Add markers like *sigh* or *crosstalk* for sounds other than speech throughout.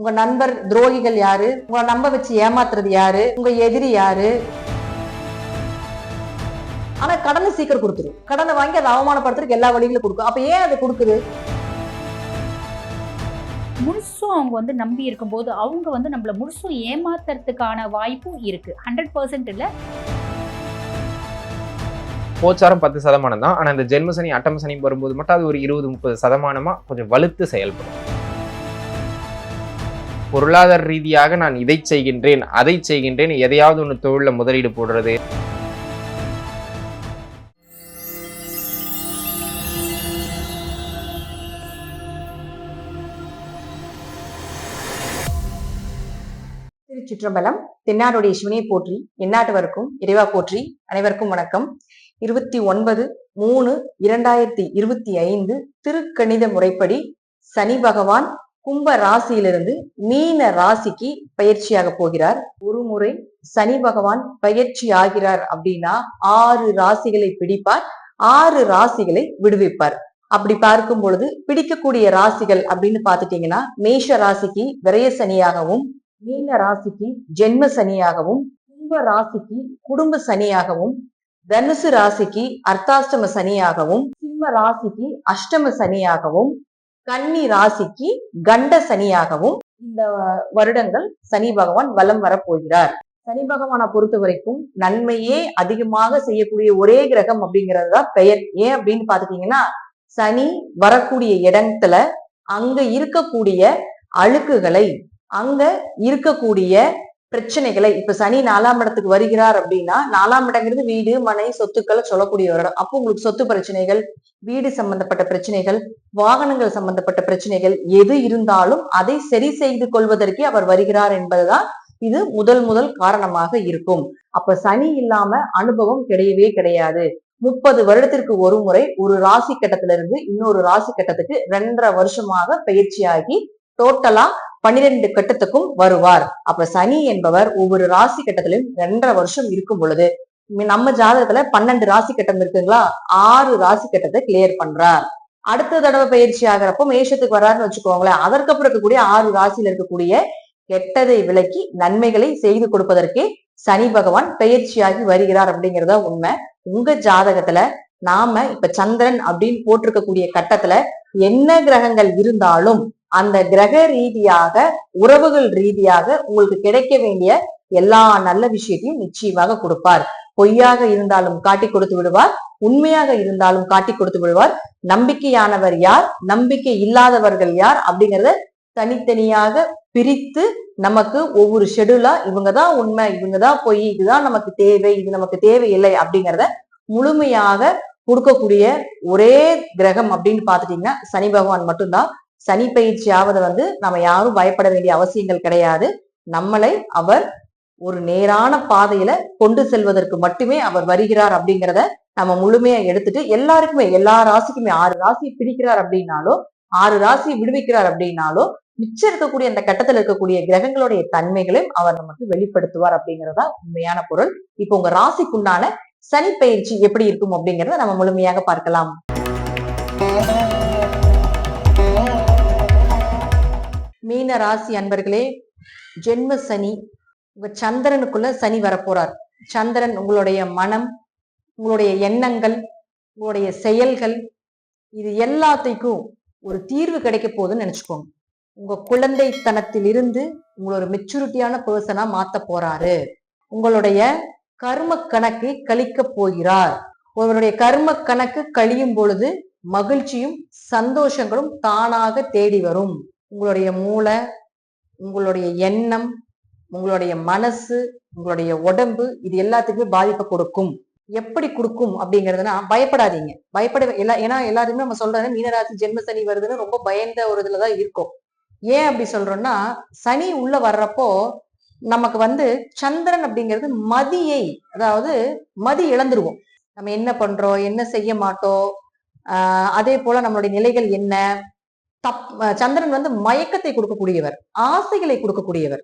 உங்க நண்பர் துரோகிகள் யாரு? உங்களை நம்ப வச்சு ஏமாத்துறது யாரு? உங்க எதிரி யாரு? ஆனா கடனை சீக்கிரம் கொடுத்துரும் கடனை வாங்கி அதை அவமானப்படுத்துறதுக்கு எல்லா வழிகளும் கொடுக்கும் அப்ப ஏன் அது கொடுக்குது? முழுசும் அவங்க வந்து நம்பி இருக்கும்போது அவங்க வந்து நம்மள முழுசும் ஏமாத்துறதுக்கான வாய்ப்பும் இருக்கு. ஹண்ட்ரட் பர்சன்ட் இல்ல. கோச்சாரம் பத்து சதமானம் தான். ஆனால் இந்த ஜென்ம சனி அட்டம சனி வரும்போது மட்டும் அது ஒரு இருபது முப்பது சதமானமா கொஞ்சம் வலுத்து செயல்படும். பொருளாதார ரீதியாக நான் இதை செய்கின்றேன் அதை செய்கின்றேன் எதையாவது ஒன்று தொழிலில் முதலீடு போடுறது. திருச்சிற்றம்பலம் தென்னாடுடைய சிவனை போற்றி எந்நாட்டவருக்கும் இறைவா போற்றி அனைவருக்கும் வணக்கம். இருபத்தி ஒன்பது மூணு இரண்டாயிரத்தி இருபத்தி ஐந்து திருக்கணித முறைப்படி சனி பகவான் கும்ப ராசியிலிருந்து மீன ராசிக்கு பயிற்சியாக போகிறார். ஒரு முறை சனி பகவான் பயிற்சி ஆகிறார் அப்படின்னா ஆறு ராசிகளை பிடிப்பார். ஆறு ராசிகளை விடுவிப்பார். அப்படி பார்க்கும் பொழுது பிடிக்கக்கூடிய ராசிகள் அப்படின்னு பாத்துட்டீங்கன்னா மேஷ ராசிக்கு விரய சனியாகவும் மீன ராசிக்கு ஜென்ம சனியாகவும் கும்ப ராசிக்கு குடும்ப சனியாகவும் தனுசு ராசிக்கு அர்த்தாஷ்டம சனியாகவும் சிம்ம ராசிக்கு அஷ்டம சனியாகவும் கன்னி ராசிக்கு கண்ட சனியாகவும் இந்த வருடங்கள் சனி பகவான் வலம் வரப்போகிறார். சனி பகவானை பொறுத்த வரைக்கும் நன்மையே அதிகமாக செய்யக்கூடிய ஒரே கிரகம் அப்படிங்கிறது தான் பெயர். ஏன் அப்படின்னு பாத்துட்டீங்கன்னா சனி வரக்கூடிய இடத்துல அங்க இருக்கக்கூடிய அழுக்குகளை அங்க இருக்கக்கூடிய பிரச்சனைகளை இப்ப சனி நாலாம் இடத்துக்கு வருகிறார் அப்படின்னா நாலாம் இடங்கிறது வீடு மனை சொத்துக்களை சொல்லக்கூடிய ஒரு இடம் அப்போ உங்களுக்கு சொத்து பிரச்சனைகள் வீடு சம்பந்தப்பட்ட பிரச்சனைகள் வாகனங்கள் சம்பந்தப்பட்ட பிரச்சனைகள் எது இருந்தாலும் அதை சரி செய்து கொள்வதற்கே அவர் வருகிறார் என்பதுதான் இது முதல் முதல் காரணமாக இருக்கும். அப்ப சனி இல்லாம அனுபவம் கிடையவே கிடையாது. முப்பது வருடத்திற்கு ஒரு முறை ஒரு ராசி கட்டத்திலிருந்து இன்னொரு ராசி கட்டத்துக்கு ரெண்டரை வருஷமாக பயிற்சியாகி டோட்டலா பன்னிரெண்டு கட்டத்துக்கும் வருவார். அப்ப சனி என்பவர் ஒவ்வொரு ராசி கட்டத்திலும் ரெண்டரை வருஷம் இருக்கும் பொழுது நம்ம ஜாதகத்துல பன்னெண்டு ராசி கட்டம் இருக்குங்களா? ஆறு ராசி கட்டத்தை கிளியர் பண்றார். அடுத்த தடவை பயிற்சி ஆகிறப்போ மேஷத்துக்கு வர்றாருன்னு வச்சுக்கோங்களேன். அதற்கப்புறம் இருக்கக்கூடிய ஆறு ராசியில இருக்கக்கூடிய கெட்டதை விலக்கி நன்மைகளை செய்து கொடுப்பதற்கே சனி பகவான் பயிற்சியாகி வருகிறார் அப்படிங்கிறத உண்மை. உங்க ஜாதகத்துல நாம இப்ப சந்திரன் அப்படின்னு போட்டிருக்கக்கூடிய கட்டத்துல என்ன கிரகங்கள் இருந்தாலும் அந்த கிரக ரீதியாக உறவுகள் ரீதியாக உங்களுக்கு கிடைக்க வேண்டிய எல்லா நல்ல விஷயத்தையும் நிச்சயமாக கொடுப்பார். பொய்யாக இருந்தாலும் காட்டி கொடுத்து விடுவார். உண்மையாக இருந்தாலும் காட்டி கொடுத்து விடுவார். நம்பிக்கையானவர் யார்? நம்பிக்கை இல்லாதவர்கள் யார்? அப்படிங்கறத தனித்தனியாக பிரித்து நமக்கு ஒவ்வொரு ஷெடியூலா இவங்கதான் உண்மை இவங்கதான் பொய் இதுதான் நமக்கு தேவை இது நமக்கு தேவையில்லை அப்படிங்கிறத முழுமையாக கொடுக்கக்கூடிய ஒரே கிரகம் அப்படின்னு பாத்துட்டீங்கன்னா சனி பகவான் மட்டும்தான். சனி பயிற்சி ஆவது வந்து நம்ம யாரும் பயப்பட வேண்டிய அவசியங்கள் கிடையாது. நம்மளை அவர் ஒரு நேரான பாதையில கொண்டு செல்வதற்கு மட்டுமே அவர் வருகிறார் அப்படிங்கிறத நம்ம முழுமையா எடுத்துட்டு எல்லாருக்குமே எல்லா ராசிக்குமே ஆறு ராசி பிடிக்கிறார் அப்படின்னாலோ ஆறு ராசி விடுவிக்கிறார் அப்படின்னாலோ மிச்சம் இருக்கக்கூடிய அந்த கட்டத்துல இருக்கக்கூடிய கிரகங்களுடைய தன்மைகளையும் அவர் நமக்கு வெளிப்படுத்துவார் அப்படிங்கறதா உண்மையான பொருள். இப்போ உங்க ராசிக்குண்டான சனி பயிற்சி எப்படி இருக்கும் அப்படிங்கறத நம்ம முழுமையாக பார்க்கலாம். மீன ராசி அன்பர்களே ஜென்ம சனி உங்க சந்திரனுக்குள்ள சனி வரப்போறார். சந்திரன் உங்களுடைய மனம் உங்களுடைய எண்ணங்கள் உங்களுடைய செயல்கள் இது எல்லாத்தைக்கும் ஒரு தீர்வு கிடைக்க போகுதுன்னு நினைச்சுக்கோங்க. உங்க குழந்தைத்தனத்திலிருந்து உங்களை ஒரு மெச்சூரிட்டியான பர்சனா மாத்த போறாரு. உங்களுடைய கர்ம கணக்கை கழிக்க போகிறார். ஒருவருடைய கர்ம கணக்கு கழியும் பொழுது மகிழ்ச்சியும் சந்தோஷங்களும் தானாக தேடி வரும். உங்களுடைய மூளை உங்களுடைய எண்ணம் உங்களுடைய மனசு உங்களுடைய உடம்பு இது எல்லாத்துக்குமே பாதிப்பை கொடுக்கும். எப்படி கொடுக்கும் அப்படிங்கிறதுனா பயப்படாதீங்க. பயப்பட எல்லா ஏன்னா எல்லாருமே நம்ம சொல்றது மீனராசி ஜென்ம சனி வருதுன்னு ரொம்ப பயந்த ஒரு இதுலதான் இருக்கும். ஏன் அப்படி சொல்றோம்னா சனி உள்ள வர்றப்போ நமக்கு வந்து சந்திரன் அப்படிங்கிறது மதியை அதாவது மதி இழந்துருவோம். நம்ம என்ன பண்றோம் என்ன செய்ய மாட்டோம் அதே போல நம்மளுடைய நிலைகள் என்ன தப் சந்திரன் வந்து மயக்கத்தை கொடுக்கக்கூடியவர் ஆசைகளை கொடுக்கக்கூடியவர்.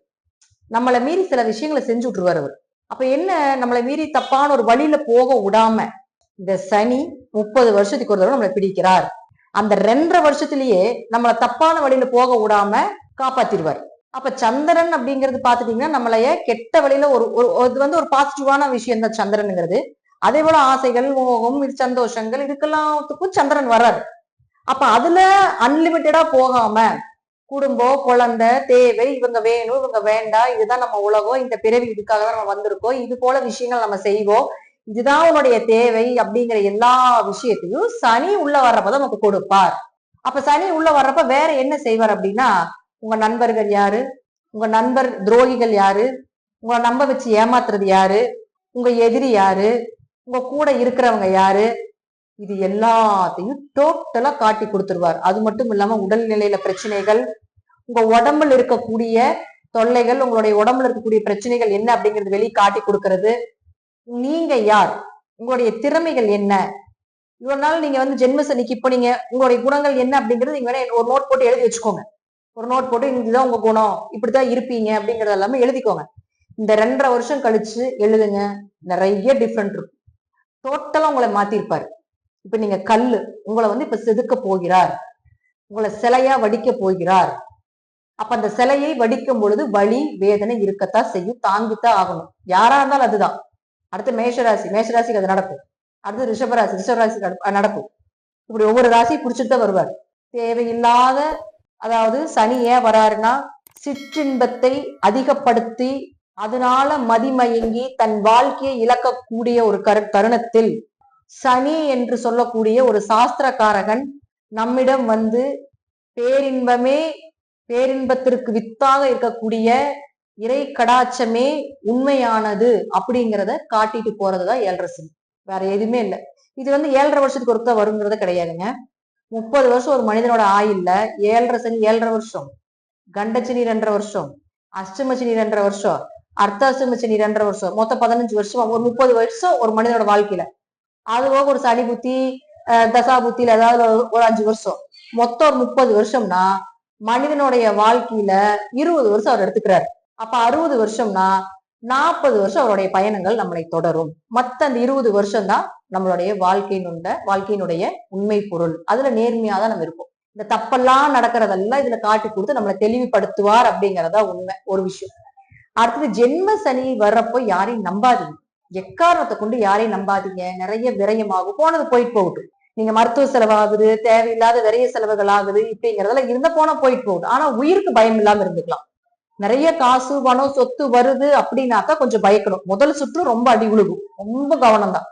நம்மளை மீறி சில விஷயங்களை செஞ்சு விட்டுருவார் அவர். அப்ப என்ன நம்மளை மீறி தப்பான ஒரு வழியில போக விடாம இந்த சனி முப்பது வருஷத்துக்கு ஒரு தடவை நம்மளை பிடிக்கிறார். அந்த ரெண்டரை வருஷத்திலேயே நம்மளை தப்பான வழியில போக விடாம காப்பாத்திடுவார். அப்ப சந்திரன் அப்படிங்கிறது பாத்துட்டீங்கன்னா நம்மளைய கெட்ட வழியில ஒரு ஒரு- இது வந்து ஒரு பாசிட்டிவான விஷயம் தான் சந்திரனுங்கிறது. அதே போல ஆசைகள் மோகம் இது சந்தோஷங்கள் இதுக்கெல்லாத்துக்கும் சந்திரன் வர்றாரு. அப்ப அதுல அன்லிமிட்டடா போகாம குடும்பம் குழந்தை தேவை இவங்க வேணும் இவங்க வேண்டாம் இதுதான் நம்ம உலகம் இந்த பிறவி இதுக்காக தான் நம்ம வந்திருக்கோம். இது போல விஷயங்கள் நம்ம செய்வோம். இதுதான் உன்னுடைய தேவை அப்படிங்கிற எல்லா விஷயத்தையும் சனி உள்ள வர்றப்பதான் நமக்கு கொடுப்பார். அப்ப சனி உள்ள வர்றப்ப வேற என்ன செய்வார் அப்படின்னா உங்க நண்பர்கள் யாரு? உங்க நண்பர் துரோகிகள் யாரு? உங்களை நம்ப வச்சு ஏமாத்துறது யாரு? உங்க எதிரி யாரு? உங்க கூட இருக்கிறவங்க யாரு? இது எல்லாத்தையும் டோட்டலா காட்டி கொடுத்துருவார். அது மட்டும் இல்லாம உடல்நிலையில பிரச்சனைகள் உங்க உடம்புல இருக்கக்கூடிய தொல்லைகள் உங்களுடைய உடம்புல இருக்கக்கூடிய பிரச்சனைகள் என்ன அப்படிங்கிறது வெளியே காட்டி கொடுக்கறது. நீங்க யார்? உங்களுடைய திறமைகள் என்ன? இவ்வளவு நாள் நீங்க வந்து ஜென்ம சனிக்கு இப்ப நீங்க உங்களுடைய குணங்கள் என்ன அப்படிங்கிறது நீங்க வேணா ஒரு நோட் போட்டு எழுதி வச்சுக்கோங்க. ஒரு நோட் போட்டு இதுதான் உங்க குணம் இப்படிதான் இருப்பீங்க அப்படிங்கறது எல்லாமே எழுதிக்கோங்க. இந்த ரெண்டரை வருஷம் கழிச்சு எழுதுங்க. நிறைய டிஃப்ரெண்ட் இருக்கும். டோட்டலா உங்களை மாத்திருப்பாரு. இப்ப நீங்க கல்லு உங்களை வந்து இப்ப செதுக்க போகிறார். உங்களை சிலையா வடிக்க போகிறார். அப்ப அந்த சிலையை வடிக்கும் பொழுது வலி வேதனை இருக்கத்தான் செய்யும். தாங்கித்தான் ஆகணும். யாரா இருந்தாலும் அதுதான். அடுத்து மேஷராசி. மேஷராசிக்கு அது நடக்கும். அடுத்து ரிஷபராசி. ரிஷபராசிக்கு நடக்கும். இப்படி ஒவ்வொரு ராசி புடிச்சிட்டு தான் வருவார். தேவையில்லாத அதாவது சனி ஏன் வராருன்னா சிற்றின்பத்தை அதிகப்படுத்தி அதனால மதிமயங்கி தன் வாழ்க்கையை இழக்கக்கூடிய ஒரு கரு தருணத்தில் சனி என்று சொல்லக்கூடிய ஒரு சாஸ்திரக்காரகன் நம்மிடம் வந்து பேரின்பமே பேரின்பத்திற்கு வித்தாக இருக்கக்கூடிய இறை கடாச்சமே உண்மையானது அப்படிங்கிறத காட்டிட்டு போறதுதான் ஏழரை சனி. வேற எதுவுமே இல்லை. இது வந்து ஏழரை வருஷத்துக்கு ஒருத்தர் வருங்கிறது கிடையாதுங்க. முப்பது வருஷம் ஒரு மனிதனோட ஆயில்ல ஏழரை சனி ஏழரை வருஷம் கண்டச்சனி ரெண்டரை வருஷம் அஷ்டம ரெண்டரை வருஷம் அர்த்தாசிரம ரெண்டரை வருஷம் மொத்தம் பதினஞ்சு வருஷம் ஒரு முப்பது வருஷம் ஒரு மனிதனோட வாழ்க்கையில. அது போக ஒரு சனி புத்தி தசா புத்தியில ஏதாவது ஒரு- அஞ்சு வருஷம். மொத்தம் ஒரு முப்பது வருஷம்னா மனிதனுடைய வாழ்க்கையில இருபது வருஷம் அவர் எடுத்துக்கிறாரு. அப்ப அறுபது வருஷம்னா நாற்பது வருஷம் அவருடைய பயணங்கள் நம்மளை தொடரும். மத்த அந்த இருபது வருஷம் தான் நம்மளுடைய வாழ்க்கையினுடைய வாழ்க்கையினுடைய உண்மை பொருள். அதுல நேர்மையா தான் நம்ம இருப்போம். இந்த தப்பெல்லாம் நடக்கிறதெல்லாம் இதுல காட்டி கொடுத்து நம்மளை தெளிவுபடுத்துவார் அப்படிங்கறதா உண்மை ஒரு விஷயம். அடுத்தது ஜென்ம சனி வர்றப்போ யாரையும் நம்பாதீங்க. எக்காரணத்தை கொண்டு யாரையும் நம்பாதீங்க. நிறைய விரயமாகும். போனது போயிட்டு போகட்டும். நீங்க மருத்துவ செலவாகுது தேவையில்லாத விரைய செலவுகள் ஆகுது இப்படிங்கறதெல்லாம் இருந்த போனா போயிட்டு போகுது ஆனா உயிருக்கு பயம் இல்லாம இருந்துக்கலாம். நிறைய காசு பணம் சொத்து வருது அப்படின்னாக்கா கொஞ்சம் பயக்கணும். முதல் சுற்று ரொம்ப அடி உழுகும். ரொம்ப கவனம் தான்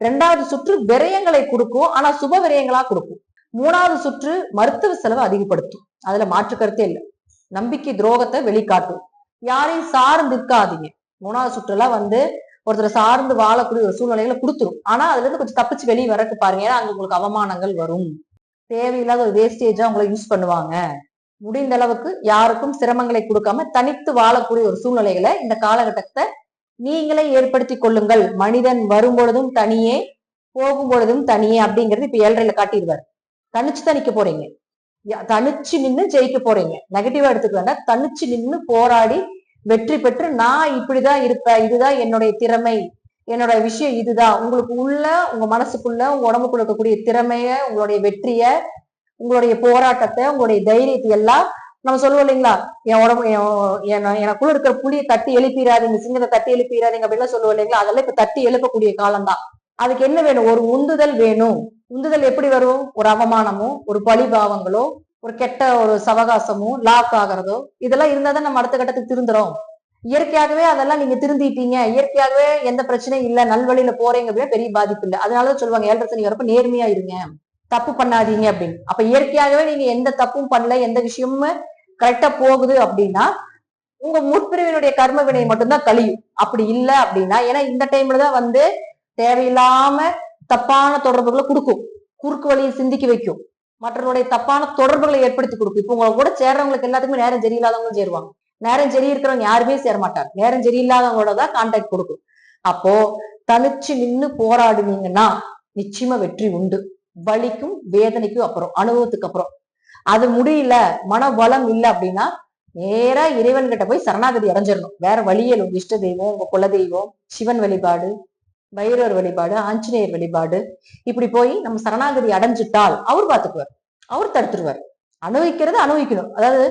ரெண்டாவது சுற்று விரயங்களை கொடுக்கும். ஆனா சுப விரயங்களா கொடுக்கும். மூணாவது சுற்று மருத்துவ செலவை அதிகப்படுத்தும். அதுல மாற்று கருத்தே இல்லை. நம்பிக்கை துரோகத்தை வெளிக்காட்டும். யாரையும் சார்ந்து இருக்காதீங்க மூணாவது சுற்றுலாம் வந்து ஒருத்தர் சார்ந்து வாழக்கூடிய ஒரு சூழ்நிலைகளை கொடுத்துரும். ஆனா அதுல இருந்து கொஞ்சம் தப்பிச்சு வெளியே வரக்கு பாருங்க. ஏன்னா அங்க உங்களுக்கு அவமானங்கள் வரும். தேவையில்லாத ஒரு வேஸ்டேஜா உங்களை யூஸ் பண்ணுவாங்க. முடிந்த அளவுக்கு யாருக்கும் சிரமங்களை கொடுக்காம தனித்து வாழக்கூடிய ஒரு சூழ்நிலைகளை இந்த காலகட்டத்தை நீங்களே ஏற்படுத்தி கொள்ளுங்கள். மனிதன் வரும் பொழுதும் தனியே போகும் பொழுதும் தனியே அப்படிங்கிறது இப்ப ஏழரையில காட்டிடுவார். தனிச்சு தனிக்க போறீங்க. யா- தனிச்சு நின்னு ஜெயிக்க போறீங்க. நெகட்டிவா எடுத்துக்க வேண்டாம். தனிச்சு நின்னு போராடி வெற்றி பெற்று நான் இப்படிதான் இருப்பேன் இதுதான் என்னுடைய திறமை என்னோட விஷயம் இதுதான். உங்களுக்கு உள்ள உங்க மனசுக்குள்ள உங்க உடம்புக்குள்ள இருக்கக்கூடிய திறமைய உங்களுடைய வெற்றிய உங்களுடைய போராட்டத்தை உங்களுடைய தைரியத்தை எல்லாம் நம்ம சொல்லுவோம் இல்லைங்களா? என் உடம்பு எனக்குள்ள இருக்கிற புளியை தட்டி எழுப்பிடாதீங்க சிங்கத்தை தட்டி எழுப்பிடாதீங்க அப்படின்லாம் சொல்லுவோம் இல்லைங்களா? அதெல்லாம் இப்ப தட்டி எழுப்பக்கூடிய காலம்தான். அதுக்கு என்ன வேணும்? ஒரு உந்துதல் வேணும். உந்துதல் எப்படி வரும்? ஒரு அவமானமோ ஒரு பழிபாவங்களோ ஒரு கெட்ட ஒரு சவகாசமோ லாக் ஆகிறதோ இதெல்லாம் இருந்தா தான் நம்ம அடுத்த கட்டத்துக்கு திருந்துறோம். இயற்கையாகவே அதெல்லாம் நீங்க திருந்திட்டீங்க. இயற்கையாகவே எந்த பிரச்சனையும் இல்ல. நல்வழியில போறீங்க அப்படின்னா பெரிய பாதிப்பு இல்லை. அதனாலதான் சொல்லுவாங்க ஏழரை சனி வரப்ப நேர்மையா இருங்க. தப்பு பண்ணாதீங்க அப்படின்னு. அப்ப இயற்கையாகவே நீங்க எந்த தப்பும் பண்ணல எந்த விஷயமும் கரெக்டா போகுது அப்படின்னா உங்க முற்பிரிவினுடைய கர்ம வினை மட்டும்தான் கழியும். அப்படி இல்ல அப்படின்னா ஏன்னா இந்த டைம்ல தான் வந்து தேவையில்லாம தப்பான தொடர்புகளை கொடுக்கும். குறுக்கு வழியை சிந்திக்க வைக்கும். மற்றவருடைய தப்பான தொடர்புகளை ஏற்படுத்தி கொடுக்கும். இப்போ உங்களை கூட சேர்றவங்களுக்கு எல்லாத்துக்குமே நேரம் சரியில்லாதவங்களும் சேருவாங்க. நேரம் சரி இருக்கிறவங்க யாருமே சேர மாட்டாங்க நேரம் சரியில்லாதவங்களோட தான் கான்டாக்ட் கொடுக்கும். அப்போ தனிச்சு நின்னு போராடுனீங்கன்னா நிச்சயமா வெற்றி உண்டு. வலிக்கும் வேதனைக்கும் அப்புறம் அனுபவத்துக்கு அப்புறம். அது முடியல மன பலம் இல்ல அப்படின்னா நேரா இறைவன் கிட்ட போய் சரணாகதி அடைஞ்சிடணும். வேற வழியே இல்லை. இஷ்ட தெய்வம் உங்க குல தெய்வம் சிவன் வழிபாடு பைரவர் வழிபாடு ஆஞ்சநேயர் வழிபாடு இப்படி போய் நம்ம சரணாகதி அடைஞ்சிட்டால் அவர் பார்த்துக்குவார். அவர் தடுத்துருவார். அனுபவிக்கிறது அனுபவிக்கணும். அதாவது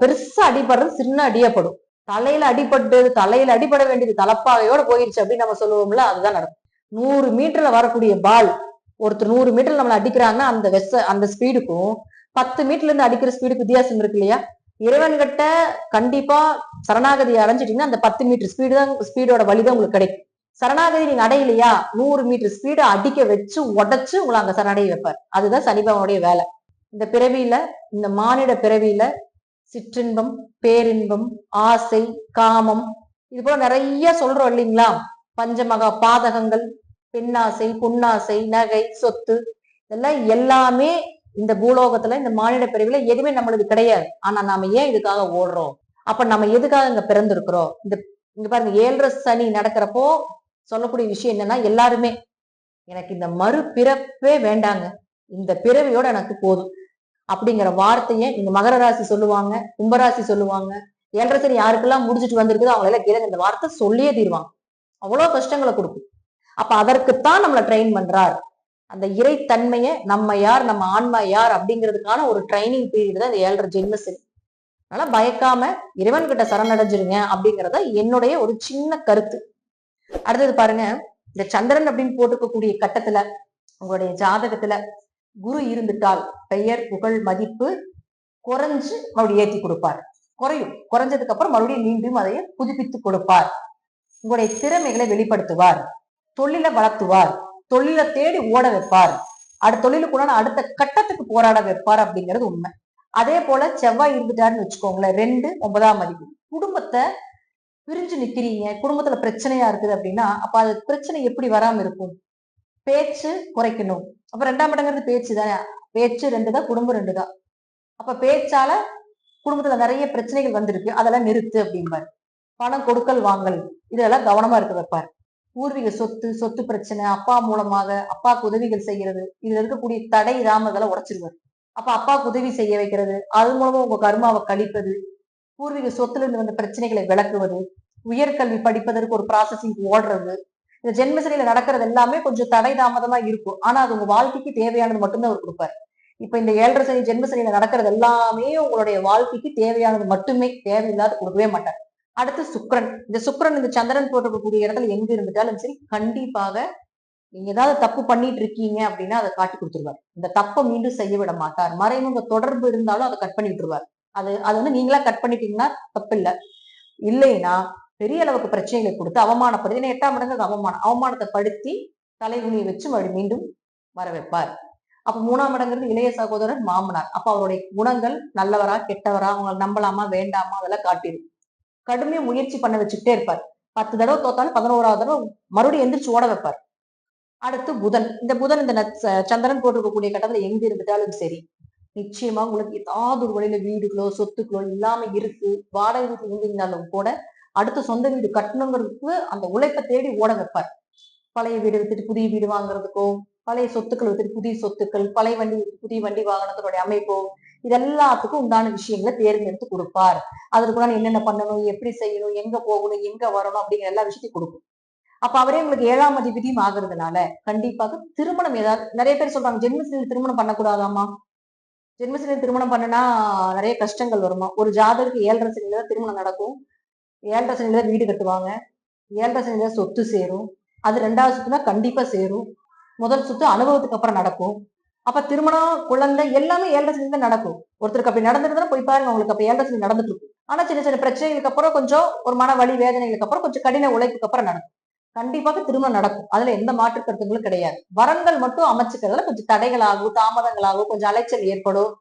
பெருசா அடிபடுறது சின்ன அடியப்படும். தலையில அடிபட்டு தலையில அடிபட வேண்டியது தலப்பாவையோட போயிருச்சு அப்படின்னு நம்ம சொல்லுவோம்ல அதுதான் நடக்கும். நூறு மீட்டர்ல வரக்கூடிய பால் ஒருத்தர் நூறு மீட்டர்ல நம்மளை அடிக்கிறாங்கன்னா அந்த வெச அந்த ஸ்பீடுக்கும் பத்து மீட்டர்ல இருந்து அடிக்கிற ஸ்பீடுக்கு வித்தியாசம் இருக்கு இல்லையா? இறைவன்கிட்ட கண்டிப்பா சரணாகதி அடைஞ்சிட்டீங்கன்னா அந்த பத்து மீட்டர் ஸ்பீடு தான் ஸ்பீடோட வழிதான் உங்களுக்கு கிடைக்கும். சரணாகதி நீங்க அடையலையா நூறு மீட்டர் ஸ்பீடை அடிக்க வச்சு உடைச்சு உங்களை அங்க சரணடைய வைப்பார். அதுதான் சனிபவனுடைய வேலை. இந்த பிறவியில இந்த மானிட பிறவியில சிற்றின்பம் பேரின்பம் ஆசை காமம் இது போல நிறைய சொல்றோம் இல்லைங்களா? பஞ்சமகா பாதகங்கள் பெண்ணாசை பொன்னாசை நகை சொத்து இதெல்லாம் எல்லாமே இந்த பூலோகத்துல இந்த மானிட பிறவில எதுவுமே நம்மளுக்கு கிடையாது. ஆனா நாம ஏன் இதுக்காக ஓடுறோம்? அப்ப நம்ம எதுக்காக இங்க பிறந்திருக்கிறோம்? இந்த இங்க பாருங்க ஏழரை சனி நடக்கிறப்போ சொல்லக்கூடிய விஷயம் என்னன்னா எல்லாருமே எனக்கு இந்த மறுபிறப்பே வேண்டாங்க. இந்த பிறவியோட எனக்கு போதும். அப்படிங்கிற வார்த்தையை இந்த மகர ராசி சொல்லுவாங்க கும்பராசி சொல்லுவாங்க. ஏழரை யாருக்கெல்லாம் முடிஞ்சிட்டு வந்திருக்குதோ அவங்களெல்லாம் கேளுங்க இந்த வார்த்தை சொல்லியே தீருவாங்க. அவ்வளவு கஷ்டங்களை கொடுக்கும். அப்ப அதற்குத்தான் நம்மளை ட்ரெயின் பண்றார். அந்த இறைத்தன்மையை நம்ம யார் நம்ம ஆன்மா யார் அப்படிங்கிறதுக்கான ஒரு ட்ரைனிங் பீரியட் தான் இந்த ஏழரை ஜென்மசனி அதனால பயக்காம இறைவன் கிட்ட சரணடைஞ்சிருங்க அப்படிங்கறத என்னுடைய ஒரு சின்ன கருத்து. அடுத்தது பாருங்க இந்த சந்திரன் அப்படின்னு போட்டுக்கக்கூடிய கட்டத்துல உங்களுடைய ஜாதகத்துல குரு இருந்துட்டால் பெயர் புகழ் மதிப்பு குறைஞ்சு மறுபடியும் ஏத்தி கொடுப்பார். குறையும். குறைஞ்சதுக்கு அப்புறம் மறுபடியும் மீண்டும் அதையே புதுப்பித்து கொடுப்பார். உங்களுடைய திறமைகளை வெளிப்படுத்துவார். தொழில வளர்த்துவார். தொழில தேடி ஓட வைப்பார். அடுத்த தொழிலுக்குள்ளான அடுத்த கட்டத்துக்கு போராட வைப்பார் அப்படிங்கிறது உண்மை. அதே போல செவ்வாய் இருந்துட்டாருன்னு வச்சுக்கோங்களேன் ரெண்டு ஒன்பதாம் மதிப்பு குடும்பத்தை பிரிஞ்சு நிக்கிறீங்க குடும்பத்துல பிரச்சனையா இருக்குது அப்படின்னா அப்ப அது பிரச்சனை எப்படி வராம இருக்கும்? பேச்சு குறைக்கணும். அப்ப ரெண்டாம் இடங்கிறது பேச்சு தானே? பேச்சு ரெண்டு தான் குடும்பம் ரெண்டு தான். அப்ப பேச்சால குடும்பத்துல நிறைய பிரச்சனைகள் வந்திருக்கு. அதெல்லாம் நிறுத்து அப்படிம்பாரு. பணம் கொடுக்கல் வாங்கல். இதெல்லாம் கவனமா இருக்க வைப்பார். பூர்வீக சொத்து சொத்து பிரச்சனை அப்பா மூலமாக அப்பாவுக்கு உதவிகள் செய்யறது இதுல இருக்கக்கூடிய தடை தாமதெல்லாம் உடைச்சிருவார். அப்ப அப்பாவுக்கு உதவி செய்ய வைக்கிறது. அது மூலமா உங்க கர்மாவை கழிப்பது பூர்வீக சொத்துல இருந்து வந்த பிரச்சனைகளை விளக்குவது உயர்கல்வி படிப்பதற்கு ஒரு ப்ராசஸிங் ஓடுறது இந்த ஜென்மசனியில நடக்கிறது எல்லாமே கொஞ்சம் தடை தாமதமா இருக்கும். ஆனா அது உங்க வாழ்க்கைக்கு தேவையானது மட்டும்தான் அவர் கொடுப்பாரு. இப்ப இந்த ஏழரை சனி ஜென்மசனியில நடக்கிறது எல்லாமே உங்களுடைய வாழ்க்கைக்கு தேவையானது மட்டுமே. தேவையில்லாத கொடுக்கவே மாட்டார். அடுத்து சுக்ரன் இந்த சுக்ரன் இந்த சந்திரன் போட்டிருக்கக்கூடிய இடத்துல எங்க இருந்துட்டாலும் சரி கண்டிப்பாக நீங்க ஏதாவது தப்பு பண்ணிட்டு இருக்கீங்க அப்படின்னா அதை காட்டி கொடுத்துருவார். இந்த தப்பை மீண்டும் செய்ய விட மாட்டார். மறைமுக தொடர்பு இருந்தாலும் அதை கட் பண்ணி விட்டுருவார். அது அது வந்து நீங்களா கட் பண்ணிட்டீங்கன்னா தப்பு இல்லை இல்லைன்னா பெரிய அளவுக்கு பிரச்சனைகளை கொடுத்து அவமானப்படுத்தி ஏன்னா எட்டாம் மடங்கு அவமானம் அவமானத்தை படுத்தி தலைகுனியை வச்சு மறுபடியும் மீண்டும் வர வைப்பார் அப்ப மூணாம் இடங்கிறது இளைய சகோதரர் மாமனார். அப்ப அவருடைய குணங்கள் நல்லவரா கெட்டவரா அவங்களை நம்பலாமா வேண்டாமா அதெல்லாம் காட்டிடும் கடுமையா முயற்சி பண்ண வச்சுக்கிட்டே இருப்பார். பத்து தடவை தோத்தாலும் பதினோராவது தடவை மறுபடியும் எந்திரிச்சு ஓட வைப்பார். அடுத்து புதன். இந்த புதன் இந்த சந்திரன் போட்டிருக்கக்கூடிய கட்டத்துல எங்க இருந்துட்டாலும் சரி நிச்சயமா உங்களுக்கு ஏதாவது ஒரு வழியில வீடுகளோ சொத்துக்களோ இல்லாம இருக்கு. வாடகை வீட்டுல இருந்தீங்கனாலும் கூட அடுத்த சொந்த வீடு கட்டணுங்கிறதுக்கு அந்த உழைப்பை தேடி ஓட வைப்பார். பழைய வீடு வித்துட்டு புதிய வீடு வாங்குறதுக்கோ பழைய சொத்துக்கள் வித்துட்டு புதிய சொத்துக்கள் பழைய வண்டி புதிய வண்டி வாகனத்தினுடைய அமைப்போ இது எல்லாத்துக்கும் உண்டான விஷயங்களை தேர்ந்தெடுத்து கொடுப்பார். அதற்குள்ள என்னென்ன பண்ணணும் எப்படி செய்யணும் எங்க போகணும் எங்க வரணும் அப்படிங்கிற எல்லா விஷயத்தையும் கொடுக்கும். அப்ப அவரே உங்களுக்கு ஏழாம் அதிபதியும் ஆகுறதுனால கண்டிப்பாக திருமணம் ஏதாவது நிறைய பேர் சொல்றாங்க ஜென்மசனியில் திருமணம் பண்ணக்கூடாதாமா ஜென்மசனி திருமணம் பண்ணுனா நிறைய கஷ்டங்கள் வருமா? ஒரு ஜாதகருக்கு ஏழரை சனியில தான் திருமணம் நடக்கும். ஏழரை சனியில தான் வீடு கட்டுவாங்க. ஏழரை சனியில தான் சொத்து சேரும். அது ரெண்டாவது சுத்துனா கண்டிப்பா சேரும். முதல் சுத்து அனுபவத்துக்கு அப்புறம் நடக்கும். அப்ப திருமணம் குழந்தை எல்லாமே ஏழரை சனி தான் நடக்கும். ஒருத்தருக்கு அப்படி நடந்துருந்தா போய் பாருங்க உங்களுக்கு அப்ப ஏழரை சனி நடந்துட்டு இருக்கும் ஆனா சின்ன சின்ன பிரச்சனைகளுக்கு அப்புறம் கொஞ்சம் ஒரு மன வலி வேதனைகளுக்கு அப்புறம் கொஞ்சம் கடின உழைப்புக்கு அப்புறம் நடக்கும். கண்டிப்பாக திருமணம் நடக்கும். அதுல எந்த மாற்று கருத்துகளும் கிடையாது. வரன்கள் மட்டும் அமைச்சுக்கிறதுல கொஞ்சம் தடைகளாகும் தாமதங்களாகும் கொஞ்சம் அலைச்சல் ஏற்படும்.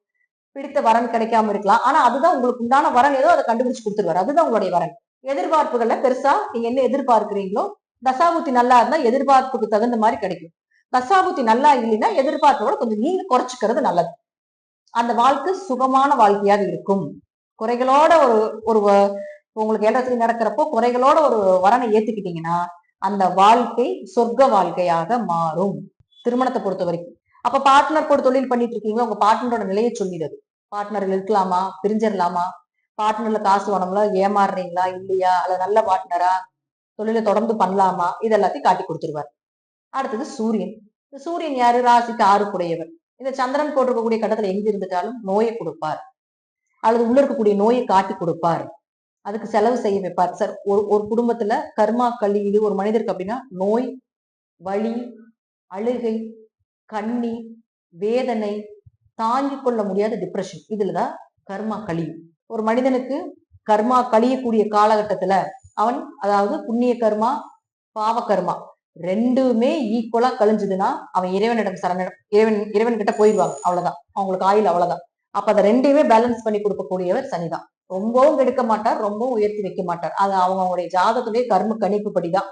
பிடித்த வரன் கிடைக்காம இருக்கலாம். ஆனா அதுதான் உங்களுக்கு உண்டான வரன். ஏதோ அதை கண்டுபிடிச்சு கொடுத்துருவாரு. அதுதான் உங்களுடைய வரன். எதிர்பார்ப்புகள்ல பெருசா நீங்க என்ன எதிர்பார்க்கிறீங்களோ தசாபுத்தி நல்லா இருந்தா எதிர்பார்ப்புக்கு தகுந்த மாதிரி கிடைக்கும். தசாபுத்தி நல்லா இல்லைன்னா எதிர்பார்ப்போட கொஞ்சம் நீங்க குறைச்சிக்கிறது நல்லது. அந்த வாழ்க்கை சுகமான வாழ்க்கையாக இருக்கும். குறைகளோட ஒரு ஒரு உங்களுக்கு ஏழரை நடக்கிறப்போ குறைகளோட ஒரு வரனை ஏத்துக்கிட்டீங்கன்னா அந்த வாழ்க்கை சொர்க்க வாழ்க்கையாக மாறும். திருமணத்தை பொறுத்த வரைக்கும். அப்ப பார்ட்னர் கூட தொழில் பண்ணிட்டு இருக்கீங்களா உங்க பார்ட்னரோட நிலையை சொல்லிடுது. பார்ட்னர் இருக்கலாமா? பிரிஞ்சிடலாமா? பார்ட்னர்ல காசு வேணும்ல ஏமாறுறீங்களா? இல்லையா? அல்ல நல்ல பார்ட்னரா தொழிலை தொடர்ந்து பண்ணலாமா? இது எல்லாத்தையும் காட்டி கொடுத்துருவார். அடுத்தது சூரியன். இந்த சூரியன் யாரு? ராசிக்கு ஆறு குடையவர் இந்த சந்திரன் போட்டிருக்கக்கூடிய கட்டத்துல எங்க இருந்துட்டாலும் நோயை கொடுப்பார். அல்லது உள்ள இருக்கக்கூடிய நோயை காட்டி கொடுப்பார். அதுக்கு செலவு செய்ய வைப்பார். சார் ஒரு ஒரு குடும்பத்துல கர்மா கழியுது ஒரு மனிதருக்கு அப்படின்னா நோய் வலி அழுகை கண்ணி வேதனை தாங்கி கொள்ள முடியாத டிப்ரெஷன் இதுலதான் கர்மா கழியும் ஒரு மனிதனுக்கு கர்மா கழியக்கூடிய காலகட்டத்துல அவன் அதாவது புண்ணிய கர்மா பாவ கர்மா ரெண்டுமே ஈக்குவலா கழிஞ்சதுன்னா அவன் இறைவனிடம் சரண இறைவன் இறைவன் கிட்ட போயிடுவாங்க. அவ்வளவுதான். அவங்களுக்கு ஆயுள் அவ்வளவுதான். அப்ப அதை ரெண்டையுமே பேலன்ஸ் பண்ணி கொடுக்கக்கூடியவர் சனிதான். ரொம்பவும் கெடுக்க மாட்டார் ரொம்பவும் உயர்த்தி வைக்க மாட்டார். அது அவங்க அவங்களுடைய ஜாதத்துடைய கர்ம கணிப்பு படிதான்.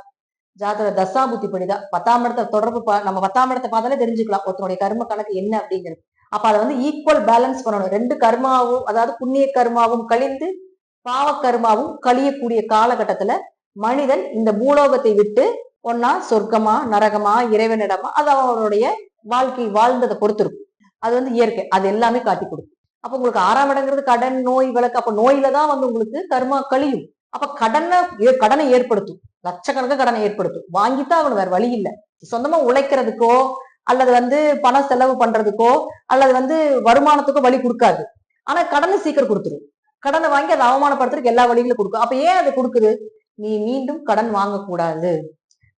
ஜாதக தசாபுத்தி படிதான். பத்தாம் இடத்த தொடர்பு பா- நம்ம பத்தாம் இடத்தை பார்த்தாலே தெரிஞ்சுக்கலாம் ஒருத்தனுடைய கர்ம கணக்கு என்ன அப்படிங்கிறது. அப்ப அதை வந்து ஈக்குவல் பேலன்ஸ் பண்ணணும். ரெண்டு கர்மாவும் அதாவது புண்ணிய கர்மாவும் கழிந்து பாவ கர்மாவும் கழியக்கூடிய காலகட்டத்துல மனிதன் இந்த பூலோகத்தை விட்டு ஒன்னா சொர்க்கமா நரகமா இறைவனிடமா அது அவனுடைய வாழ்க்கை வாழ்ந்ததை பொறுத்து இருக்கும் அது வந்து இயற்கை. அது எல்லாமே காட்டி கொடுக்கும். அப்ப உங்களுக்கு ஆறாம் இடங்கிறது கடன் நோய் விளக்கு. அப்ப நோயில தான் வந்து உங்களுக்கு கர்மா கழியும். அப்ப கடனை ஏ- கடனை ஏற்படுத்தும். லட்சக்கணக்கான கடனை ஏற்படுத்தும். வாங்கித்தான் அவனு வேற வழி இல்லை. சொந்தமா உழைக்கிறதுக்கோ அல்லது வந்து பண செலவு பண்றதுக்கோ அல்லது வந்து வருமானத்துக்கோ வழி கொடுக்காது. ஆனா கடனை சீக்கிரம் கொடுத்துரும். கடனை வாங்கி அதை அவமானப்படுத்துறதுக்கு எல்லா வழிகளும் கொடுக்கும். அப்ப ஏன் அதை கொடுக்குது? நீ மீண்டும் கடன் வாங்கக்கூடாது.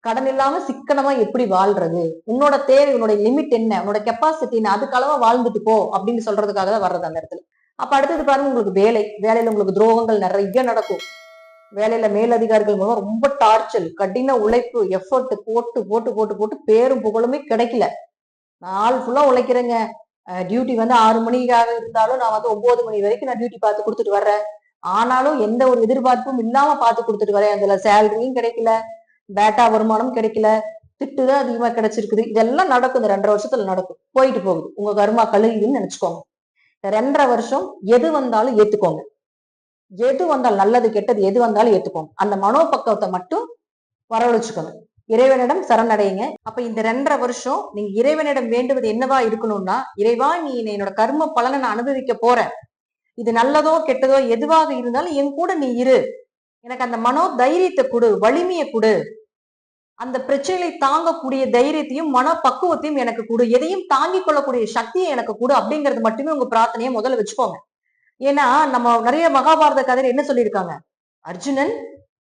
கடன் இல்லாம சிக்கனமா எப்படி வாழ்றது? உன்னோட தேவை உன்னோட லிமிட் என்ன? உன்னோட கெப்பாசிட்டி என்ன? அதுக்கு அளவா வாழ்ந்துட்டு போ அப்படின்னு சொல்றதுக்காக தான் வர்றது அந்த இடத்துல. அப்ப அடுத்தது பாருங்க உங்களுக்கு வேலை. வேலையில உங்களுக்கு துரோகங்கள் நிறைய நடக்கும். வேலையில மேலதிகாரிகள் மூலம் ரொம்ப டார்ச்சல் கடின உழைப்பு எஃபர்ட் போட்டு போட்டு போட்டு போட்டு பேரும் புகழுமே கிடைக்கல. நாள் ஃபுல்லா உழைக்கிறேங்க. டியூட்டி வந்து ஆறு மணிக்காக இருந்தாலும் நான் வந்து ஒன்பது மணி வரைக்கும் நான் டியூட்டி பார்த்து கொடுத்துட்டு வர்றேன். ஆனாலும் எந்த ஒரு எதிர்பார்ப்பும் இல்லாம பார்த்து கொடுத்துட்டு வரேன் அதுல சேலரியும் கிடைக்கல. பேட்டா வருமானம் கிடைக்கல திட்டு தான் அதிகமா கிடைச்சிருக்குது. இதெல்லாம் நடக்கும். இந்த ரெண்டரை வருஷத்துல நடக்கும். போயிட்டு போகுது. உங்க கருமா கழுகுதுன்னு நினைச்சுக்கோங்க. ரெண்டரை வருஷம் எது வந்தாலும் ஏத்துக்கோங்க. எது வந்தாலும் நல்லது கெட்டது எது வந்தாலும் ஏத்துக்கோங்க. அந்த மனோபக்குவத்தை மட்டும் வரவழைச்சுக்கோங்க. இறைவனிடம் சரணடையுங்க. அப்ப இந்த ரெண்டரை வருஷம் நீங்க இறைவனிடம் வேண்டுவது என்னவா இருக்கணும்னா இறைவா நீ என்னோட கர்ம பலனை நான் அனுபவிக்க போறேன். இது நல்லதோ கெட்டதோ எதுவாக இருந்தாலும் என் கூட நீ இரு. எனக்கு அந்த மனோ தைரியத்தை கொடு வலிமையை கொடு. அந்த பிரச்சனைகளை தாங்கக்கூடிய தைரியத்தையும் மன பக்குவத்தையும் எனக்கு கொடு. எதையும் தாங்கிக் கொள்ளக்கூடிய சக்தியை எனக்கு கொடு அப்படிங்கிறது மட்டுமே உங்க பிரார்த்தனையை முதல்ல வச்சுக்கோங்க. ஏன்னா நம்ம நிறைய மகாபாரத கதையில என்ன சொல்லியிருக்காங்க? அர்ஜுனன்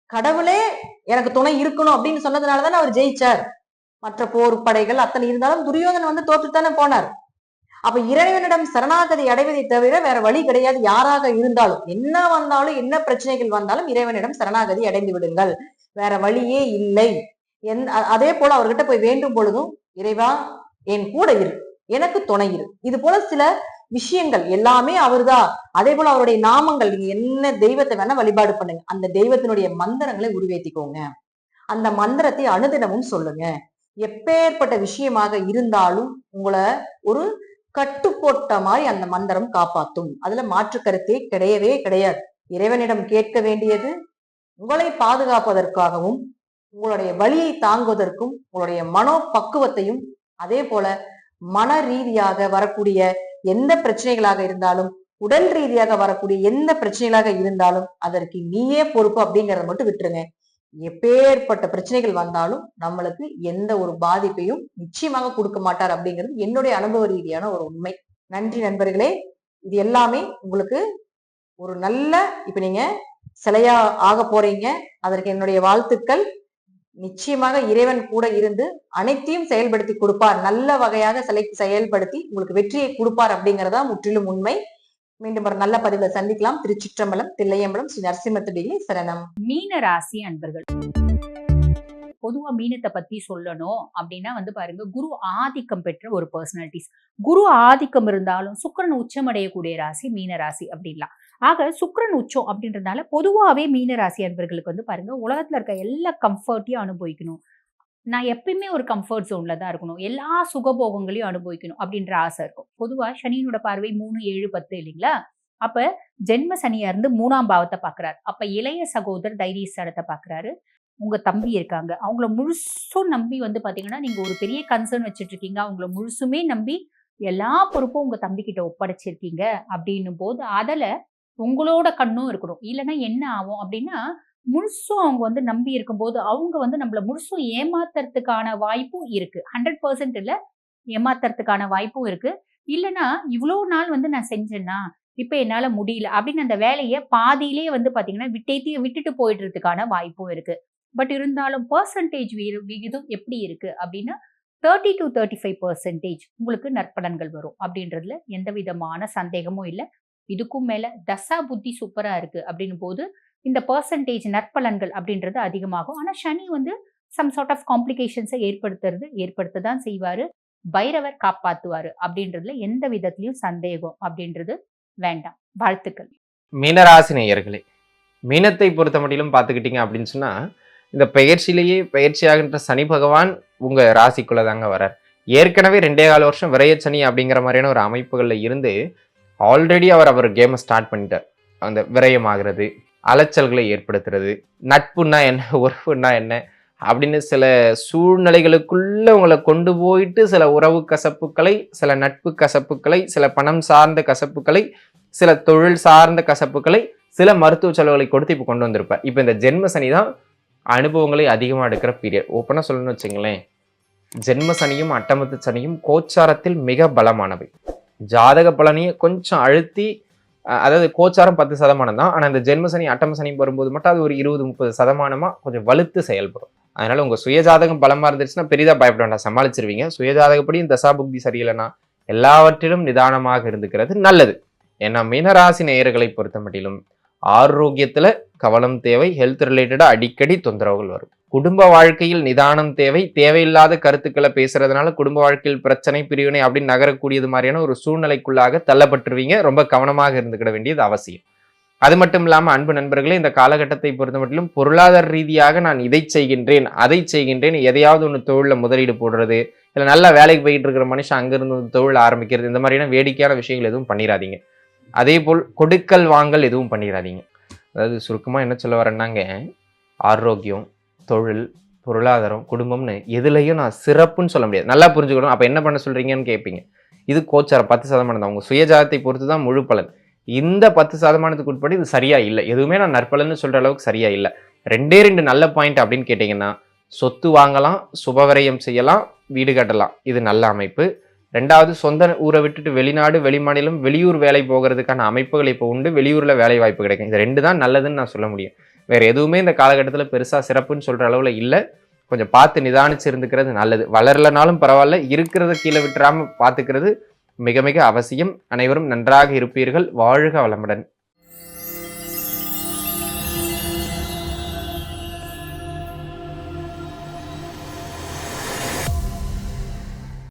கடவுளே எனக்கு துணை இருக்கணும் அப்படின்னு சொன்னதுனாலதானே அவர் ஜெயிச்சார். மற்ற போர் படைகள் அத்தனை இருந்தாலும் துரியோதன் வந்து தோற்றுத்தானே போனார். அப்ப இறைவனிடம் சரணாகதி அடைவதை தவிர வேற வழி கிடையாது. யாராக இருந்தாலும் என்ன வந்தாலும் என்ன பிரச்சனைகள் வந்தாலும் இறைவனிடம் சரணாகதி அடைந்து விடுங்கள். வேற வழியே இல்லை. என் அதே போல அவர்கிட்ட போய் வேண்டும் பொழுதும் இறைவா என் கூட இரு. எனக்கு துணை இரு. இது போல சில விஷயங்கள் எல்லாமே அவர்தான் அதே போல அவருடைய நாமங்கள் நீங்க என்ன தெய்வத்தை வேணா வழிபாடு பண்ணுங்க. அந்த தெய்வத்தினுடைய மந்திரங்களை உருவேத்திக்கோங்க. அந்த மந்திரத்தை அனுதினமும் சொல்லுங்க. எப்பேற்பட்ட விஷயமாக இருந்தாலும் உங்களை ஒரு கட்டுப்போட்ட மாதிரி அந்த மந்திரம் காப்பாத்தும். அதுல மாற்று கருத்தே கிடையவே கிடையாது. இறைவனிடம் கேட்க வேண்டியது உங்களை பாதுகாப்பதற்காகவும் உங்களுடைய வழியை தாங்குவதற்கும் உங்களுடைய மனோ பக்குவத்தையும் அதே போல மன ரீதியாக வரக்கூடிய எந்த பிரச்சனைகளாக இருந்தாலும் உடல் ரீதியாக வரக்கூடிய எந்த பிரச்சனைகளாக இருந்தாலும் அதற்கு நீயே பொறுப்பு அப்படிங்கறத மட்டும் விட்டுருங்க. எப்பேற்பட்ட பிரச்சனைகள் வந்தாலும் நம்மளுக்கு எந்த ஒரு பாதிப்பையும் நிச்சயமாக கொடுக்க மாட்டார் அப்படிங்கிறது என்னுடைய அனுபவ ரீதியான ஒரு உண்மை. நன்றி நண்பர்களே. இது எல்லாமே உங்களுக்கு ஒரு நல்ல இப்ப நீங்க சிலையா ஆக போறீங்க. அதற்கு என்னுடைய வாழ்த்துக்கள். நிச்சயமாக இறைவன் கூட இருந்து அனைத்தையும் செயல்படுத்தி கொடுப்பார். நல்ல வகையாக சிலை செயல்படுத்தி உங்களுக்கு வெற்றியை கொடுப்பார் அப்படிங்கறதா முற்றிலும் உண்மை. மீண்டும் ஒரு நல்ல பதிவுல சந்திக்கலாம். திருச்சிற்றம்பலம் தில்லையம்பலம் ஸ்ரீ நரசிம்மத்துடியிலே சரணம். மீன ராசி அன்பர்கள். பொதுவா மீனத்தை பத்தி சொல்லணும் அப்படின்னா வந்து பாருங்க குரு ஆதிக்கம் பெற்ற ஒரு பர்சனாலிட்டிஸ் குரு ஆதிக்கம் இருந்தாலும் சுக்கிரன் உச்சமடையக்கூடிய ராசி மீன ராசி அப்படின்லாம். ஆக சுக்கரன் உச்சம் அப்படின்றதுனால பொதுவாகவே மீனராசி அன்பர்களுக்கு வந்து பாருங்க உலகத்தில் இருக்க எல்லா கம்ஃபர்ட்டையும் அனுபவிக்கணும். நான் எப்பயுமே ஒரு கம்ஃபர்ட் ஜோனில் தான் இருக்கணும். எல்லா சுகபோகங்களையும் அனுபவிக்கணும் அப்படின்ற ஆசை இருக்கும். பொதுவாக சனியினோட பார்வை மூணு ஏழு பத்து இல்லைங்களா? அப்போ ஜென்ம சனியாக இருந்து மூணாம் பாவத்தை பார்க்குறாரு அப்போ இளைய சகோதரர் தைரியஸ்தானத்தை பார்க்குறாரு உங்கள் தம்பி இருக்காங்க. அவங்கள முழுசும் நம்பி வந்து பார்த்தீங்கன்னா நீங்கள் ஒரு பெரிய கன்சர்ன் வச்சுட்டு இருக்கீங்க. அவங்கள முழுசுமே நம்பி எல்லா பொறுப்பும் உங்கள் தம்பிக்கிட்ட ஒப்படைச்சிருக்கீங்க அப்படின்னும் போது அதில் உங்களோட கண்ணும் இருக்கணும். இல்லைன்னா என்ன ஆகும் அப்படின்னா முழுசும் அவங்க வந்து நம்பி இருக்கும்போது அவங்க வந்து நம்மள முழுசும் ஏமாத்துறதுக்கான வாய்ப்பும் இருக்கு. ஹண்ட்ரட் பர்சன்ட் இல்ல ஏமாத்துறதுக்கான வாய்ப்பும் இருக்கு. இல்லைன்னா இவ்வளோ நாள் வந்து நான் செஞ்சேன்னா இப்போ என்னால் முடியல அப்படின்னு அந்த வேலையை பாதியிலே வந்து பார்த்தீங்கன்னா விட்டேத்தி விட்டுட்டு போயிடுறதுக்கான வாய்ப்பும் இருக்குது பட் இருந்தாலும் பர்சன்டேஜ் விகிதம் எப்படி இருக்குது அப்படின்னா thirty to thirty five percentage உங்களுக்கு நற்பலன்கள் வரும் அப்படின்றதுல எந்த விதமான சந்தேகமும் இல்லை. இதுக்கும் மேல தசா புத்தி சூப்பரா இருக்கு அப்படின்னும் போது இந்த பர்சன்டேஜ் நற்பலன்கள் அப்படின்றது அதிகமாகும். ஆனா சனி வந்து சம் சார்ட் ஆஃப் காம்ப்ளிகேஷன்ஸை ஏற்படுத்துறது ஏற்படுத்த தான் செய்வாரு. பைரவர் காப்பாத்துவாரு அப்படின்றதுல எந்த விதத்திலையும் சந்தேகம் அப்படின்றது வேண்டாம். வாழ்த்துக்கள். மீனராசி நேயர்களே மீனத்தை பொறுத்த மட்டிலும் பார்த்துக்கிட்டீங்க அப்படின்னு சொன்னா இந்த பெயர்ச்சியிலேயே பெயர்ச்சியாகின்ற சனி பகவான் உங்க ராசிக்குள்ள தாங்க வரார் ஏற்கனவே ரெண்டே கால வருஷம் விரைய சனி அப்படிங்கிற மாதிரியான ஒரு அமைப்புகளில் இருந்து ஆல்ரெடி அவர் அவர் கேமை ஸ்டார்ட் பண்ணிட்டார். அந்த விரயமாகிறது அலைச்சல்களை ஏற்படுத்துறது நட்புன்னா என்ன *laughs* உறவுன்னா என்ன அப்படின்னு சில சூழ்நிலைகளுக்குள்ள உங்களை கொண்டு போயிட்டு சில உறவு கசப்புக்களை சில நட்பு கசப்புக்களை சில பணம் சார்ந்த கசப்புக்களை சில தொழில் சார்ந்த கசப்புக்களை சில மருத்துவ செலவுகளை கொடுத்து இப்போ கொண்டு வந்திருப்பார். இப்போ இந்த ஜென்ம சனி தான் அனுபவங்களை அதிகமாக எடுக்கிற பீரியட் ஓப்பனாக சொல்லணும்னு வச்சுங்களேன் ஜென்ம சனியும் அட்டமத்து சனியும் கோச்சாரத்தில் மிக பலமானவை. ஜாதக பலனையே கொஞ்சம் அழுத்தி அதாவது கோச்சாரம் பத்து சதமானம் தான். ஆனால் இந்த ஜென்ம சனி அட்டம சனி வரும்போது மட்டும் அது ஒரு இருபது முப்பது சதமானமாக கொஞ்சம் வலுத்து செயல்படும். அதனால உங்கள் சுயஜாதகம் பலமாக இருந்துச்சுன்னா பெரிதாக பயப்பட வேண்டாம் சமாளிச்சிருவீங்க. சுயஜாதகப்படியும் தசா தசாபுக்தி சரியில்லைன்னா எல்லாவற்றிலும் நிதானமாக இருந்துக்கிறது நல்லது. ஏன்னா மீனராசி நேயர்களை பொறுத்த மட்டிலும் ஆரோக்கியத்தில் கவனம் தேவை ஹெல்த் ரிலேட்டடாக அடிக்கடி தொந்தரவுகள் வரும். குடும்ப வாழ்க்கையில் நிதானம் தேவை. தேவையில்லாத கருத்துக்களை பேசுறதுனால குடும்ப வாழ்க்கையில் பிரச்சனை பிரிவினை அப்படின்னு நகரக்கூடியது மாதிரியான ஒரு சூழ்நிலைக்குள்ளாக தள்ளப்பட்டுருவீங்க. ரொம்ப கவனமாக இருந்துக்கிட வேண்டியது அவசியம். அது மட்டும் இல்லாமல் அன்பு நண்பர்களே இந்த காலகட்டத்தை பொறுத்த மட்டிலும் பொருளாதார ரீதியாக நான் இதை செய்கின்றேன் அதை செய்கின்றேன். எதையாவது ஒன்று தொழிலில் முதலீடு போடுறது இல்லை நல்லா வேலைக்கு போயிட்டு இருக்கிற மனுஷன் அங்கிருந்து தொழில் ஆரம்பிக்கிறது இந்த மாதிரியான வேடிக்கையான விஷயங்கள் எதுவும் பண்ணிடாதீங்க அதே போல் கொடுக்கல் வாங்கல் எதுவும் பண்ணிடாதீங்க அதாவது சுருக்கமாக என்ன சொல்ல வரேன்னாங்க? ஆரோக்கியம் தொழில் பொருளாதாரம் குடும்பம்னு எதுலையும் நான் சிறப்புன்னு சொல்ல முடியாது. நல்லா புரிஞ்சுக்கணும். அப்போ என்ன பண்ண சொல்கிறீங்கன்னு கேட்பீங்க இது கோச்சாரம் பத்து சதமானம் தான். உங்கள் சுயஜாதத்தை பொறுத்து தான் முழு பலன். இந்த பத்து சதமானத்துக்கு உட்பட்டு இது சரியாக இல்லை. எதுவுமே நான் நற்பலன்னு சொல்கிற அளவுக்கு சரியாக இல்லை. ரெண்டே ரெண்டு நல்ல பாயிண்ட் அப்படின்னு கேட்டிங்கன்னா சொத்து வாங்கலாம் சுபவரையம் செய்யலாம் வீடு கட்டலாம். இது நல்ல அமைப்பு. ரெண்டாவது சொந்த ஊரை விட்டுட்டு வெளிநாடு வெளிமாநிலம் வெளியூர் வேலை போகிறதுக்கான அமைப்புகள் இப்போ உண்டு. வெளியூரில் வேலை வாய்ப்பு கிடைக்கும். இது ரெண்டு தான் நல்லதுன்னு நான் சொல்ல முடியும். வேறு எதுவுமே இந்த காலகட்டத்தில் பெருசாக சிறப்புன்னு சொல்கிற அளவில் இல்லை. கொஞ்சம் பார்த்து நிதானிச்சு இருந்துக்கிறது நல்லது. வளரலனாலும் பரவாயில்ல இருக்கிறத கீழே விட்டுறாமல் பார்த்துக்கிறது மிக மிக அவசியம். அனைவரும் நன்றாக இருப்பீர்கள். வாழ்க வளமுடன்.